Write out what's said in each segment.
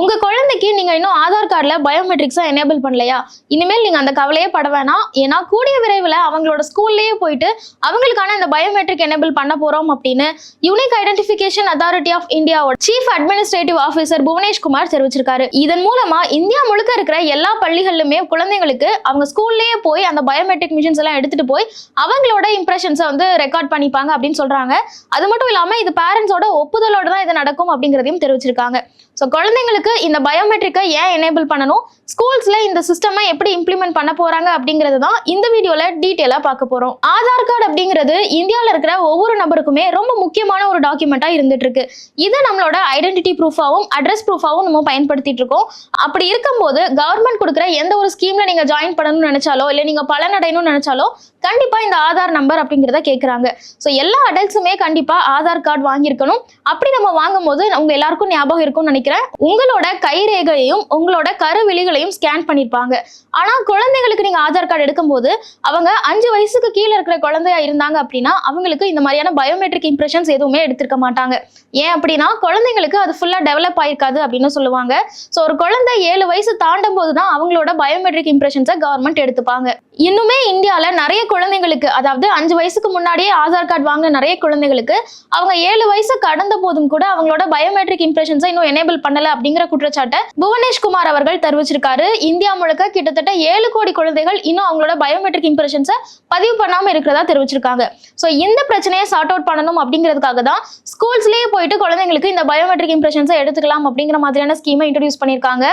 உங்க குழந்தைக்கு நீங்க இன்னும் ஆதார் கார்டுல பயோமெட்ரிக்ஸா எனேபிள் பண்ணலையா? இனிமேல் நீங்க அந்த கவலையே பட வேணாம். ஏன்னா கூடிய விரைவில் அவங்களோட ஸ்கூல்லேயே போயிட்டு அவங்களுக்கான இந்த பயோமெட்ரிக் எனேபிள் பண்ண போறோம் அப்படின்னு யூனிக் ஐடென்டிஃபிகேஷன் அத்தாரிட்டி ஆஃப் இந்தியாவோட சீஃப் அட்மினிஸ்ட்ரேட்டிவ் ஆஃபீஸர் புவனேஷ்குமார் தெரிவிச்சிருக்காரு. இதன் மூலமா இந்தியா முழுக்க இருக்கிற எல்லா பள்ளிகளிலுமே குழந்தைங்களுக்கு அவங்க ஸ்கூல்லயே போய் அந்த பயோமெட்ரிக் மிஷின்ஸ் எல்லாம் எடுத்துட்டு போய் அவங்களோட இம்ப்ரெஷன்ஸை வந்து ரெக்கார்ட் பண்ணிப்பாங்க அப்படின்னு சொல்றாங்க. அது மட்டும் இல்லாம இது பேரண்ட்ஸோட ஒப்புதலோட தான் இது நடக்கும் அப்படிங்கிறதையும் தெரிவிச்சிருக்காங்க. ஸோ குழந்தைங்களுக்கு இந்த பயோமெட்ரிக்கை ஏன் எனேபிள் பண்ணணும்? ஸ்கூல்ஸ்ல இந்த சிஸ்டமை எப்படி இம்ப்ளிமெண்ட் பண்ண போறாங்க அப்படிங்கிறது தான் இந்த வீடியோவில் டீட்டெயிலாக பார்க்க போறோம். ஆதார் கார்டு அப்படிங்கிறது இந்தியாவில் இருக்கிற ஒவ்வொரு நபருக்குமே ரொம்ப முக்கியமான ஒரு டாக்குமெண்ட்டாக இருந்துட்டு இருக்கு. இதை நம்மளோட ஐடென்டிட்டி ப்ரூஃபாகவும் அட்ரஸ் ப்ரூஃபாகவும் நம்ம பயன்படுத்திட்டு இருக்கோம். அப்படி இருக்கும்போது கவர்மெண்ட் கொடுக்குற எந்த ஒரு ஸ்கீமில் நீங்க ஜாயின் பண்ணணும்னு நினைச்சாலோ இல்லை நீங்க பலனடையணும்னு நினச்சாலோ கண்டிப்பா இந்த ஆதார் நம்பர் அப்படிங்கிறத கேட்குறாங்க ஸோ எல்லா அடல்ட்ஸுமே கண்டிப்பா ஆதார் கார்டு வாங்கியிருக்கணும். அப்படி நம்ம வாங்கும்போது உங்க எல்லாருக்கும் ஞாபகம் இருக்கும்னு நினைக்கிறேன். உங்களோட கைரேகையையும் உங்களோட கருவிழிகளையும் ஸ்கேன் பண்ணியிருப்பாங்க. ஆனா குழந்தைங்களுக்கு நீங்க ஆதார் கார்டு எடுக்கும்போது அவங்க அஞ்சு வயசுக்கு கீழே இருக்கிற குழந்தையா இருந்தாங்க அப்படின்னா அவங்களுக்கு இந்த மாதிரியான பயோமெட்ரிக் இம்ப்ரெஷன்ஸ் எதுவுமே எடுத்திருக்க மாட்டாங்க. ஏன் அப்படின்னா குழந்தைங்களுக்கு அது ஃபுல்லா டெவலப் ஆயிருக்காது அப்படின்னு சொல்லுவாங்க. ஸோ ஒரு குழந்தை ஏழு வயசு தாண்டும் போது தான் அவங்களோட பயோமெட்ரிக் இம்ப்ரெஷன்ஸை கவர்மெண்ட் எடுத்துப்பாங்க. இன்னுமே இந்தியாவில் நிறைய குழந்தைங்களுக்கு அதாவது அஞ்சு வயசுக்கு முன்னாடியே ஆதார் கார்டு வாங்கின நிறைய குழந்தைங்களுக்கு அவங்க ஏழு வயசு கடந்த போதும் கூட அவங்களோட பயோமெட்ரிக் இம்ப்ரெஷன்ஸை இன்னும் எனேபிள் பண்ணல அப்படிங்கிற குற்றச்சாட்டை புவனேஷ்குமார் அவர்கள் தெரிவிச்சிருக்காரு. இந்தியா முழுக்க கிட்டத்தட்ட ஏழு கோடி குழந்தைகள் இன்னும் அவங்களோட பயோமெட்ரிக் இம்ப்ரெஷன்ஸை பதிவு பண்ணாம இருக்கிறதா தெரிவிச்சிருக்காங்க. ஸோ இந்த பிரச்சனையை சார்ட் அவுட் பண்ணணும் அப்படிங்கிறதுக்காக தான் ஸ்கூல்ஸ்லேயே போயிட்டு குழந்தைங்களுக்கு இந்த பயோமெட்ரிக் இம்ப்ரெஷன்ஸை எடுத்துக்கலாம் அப்படிங்கிற மாதிரியான ஸ்கீமை இன்ட்ரடியூஸ் பண்ணியிருக்காங்க.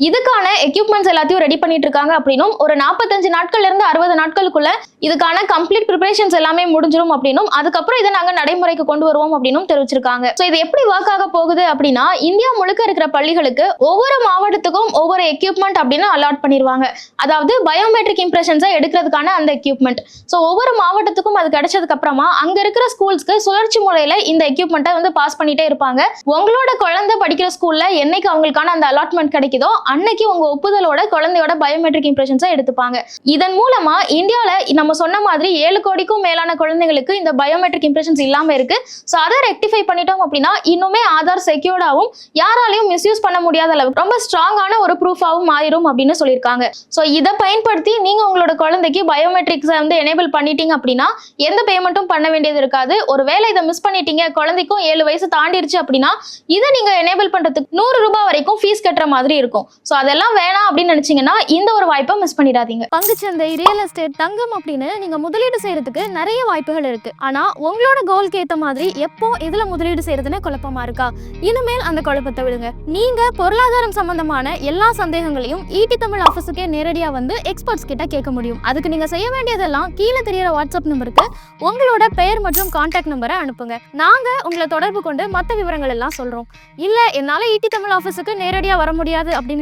இதுக்கான எக்யூப்மெண்ட்ஸ் எல்லாத்தையும் ரெடி பண்ணிட்டு இருக்காங்க அப்படின்னும் ஒரு நாற்பத்தஞ்சு நாட்கள்ல இருந்து அறுபது நாட்களுக்குள்ள இதுக்கான கம்ப்ளீட் ப்ரிப்பரேஷன்ஸ் எல்லாமே முடிஞ்சிடும் அப்படின்னும் அதுக்கப்புறம் இதை நாங்க நடைமுறைக்கு கொண்டு வருவோம் அப்படின்னும் தெரிவிச்சிருக்காங்க. ஸோ இது எப்படி ஒர்க் ஆக போகுது அப்படின்னா இந்தியா முழுக்க இருக்கிற பள்ளிகளுக்கு ஒவ்வொரு மாவட்டத்துக்கும் ஒவ்வொரு எக்யூப்மெண்ட் அப்படின்னு அலாட் பண்ணிடுவாங்க அதாவது பயோமெட்ரிக் இம்ப்ரெஷன்ஸை எடுக்கிறதுக்கான அந்த எக்யூப்மெண்ட் ஸோ ஒவ்வொரு மாவட்டத்துக்கும் அது கிடைச்சதுக்கு அப்புறமா அங்க இருக்கிற ஸ்கூல்ஸ்க்கு சுழற்சி முறையில இந்த எக்யூப்மெண்ட்டை வந்து பாஸ் பண்ணிட்டே இருப்பாங்க. உங்களோட குழந்தை படிக்கிற ஸ்கூல்ல என்னைக்கு அவங்களுக்கான அந்த அலாட்மெண்ட் கிடைக்குதோ அன்னைக்கு உங்க ஒப்புதலோட குழந்தையோட பயோமெட்ரிக் இம்ப்ரெஷன்ஸை எடுத்துப்பாங்க. இதன் மூலமா இந்தியாவில் நம்ம சொன்ன மாதிரி ஏழு கோடிக்கும் மேலான குழந்தைங்களுக்கு இந்த பயோமெட்ரிக் இம்ப்ரெஷன்ஸ் இல்லாம இருக்கு. ஸோ அதை ரெக்டிஃபை பண்ணிட்டோம் அப்படின்னா இன்னுமே ஆதார் செக்யூர்டாகவும் யாராலையும் மிஸ்யூஸ் பண்ண முடியாத அளவுக்கு ரொம்ப ஸ்ட்ராங்கான ஒரு ப்ரூஃபாகவும் மாறிடும் அப்படின்னு சொல்லியிருக்காங்க. ஸோ இதை பயன்படுத்தி நீங்க உங்களோட குழந்தைக்கு பயோமெட்ரிக்ஸை வந்து எனேபிள் பண்ணிட்டீங்க அப்படின்னா எந்த பேமெண்ட்டும் பண்ண வேண்டியது இருக்காது. ஒருவேளை இதை மிஸ் பண்ணிட்டீங்க குழந்தைக்கும் ஏழு வயசு தாண்டிருச்சு அப்படின்னா இதை நீங்க எனேபிள் பண்றதுக்கு நூறு ரூபாய் வரைக்கும் ஃபீஸ் கட்டுற மாதிரி இருக்கும். ஸோ அதெல்லாம் வேணாம் அப்படின்னு நினைச்சீங்கன்னா இந்த ஒரு வாய்ப்பை மிஸ் பண்ணிடாதீங்க. பங்குச்சந்தை ரியல் எஸ்டேட் தங்கம் அப்படின்னு நீங்க முதலீடு செய்யறதுக்கு நிறைய வாய்ப்புகள் இருக்கு. ஆனா உங்களோட கோல்க்கு ஏத்த மாதிரி எப்போ இதுல முதலீடு செய்யறதுன்னு குழப்பமா இருக்கா? இனிமேல் அந்த குழப்பத்தை விடுங்க. நீங்க பொருளாதாரம் சம்பந்தமான எல்லா சந்தேகங்களையும் ஈட்டி தமிழ் ஆஃபீஸுக்கே நேரடியா வந்து எக்ஸ்பர்ட்ஸ் கிட்ட கேட்க முடியும். அதுக்கு நீங்க செய்ய வேண்டியதெல்லாம் கீழே தெரியற வாட்ஸ்அப் நம்பருக்கு உங்களோட பெயர் மற்றும் கான்டாக்ட் நம்பரை அனுப்புங்க. நாங்க உங்களை தொடர்பு கொண்டு மற்ற விவரங்கள் எல்லாம் சொல்றோம். இல்ல என்னால ஈட்டி தமிழ் ஆஃபீஸுக்கு நேரடியா வர முடியாது அப்படின்னு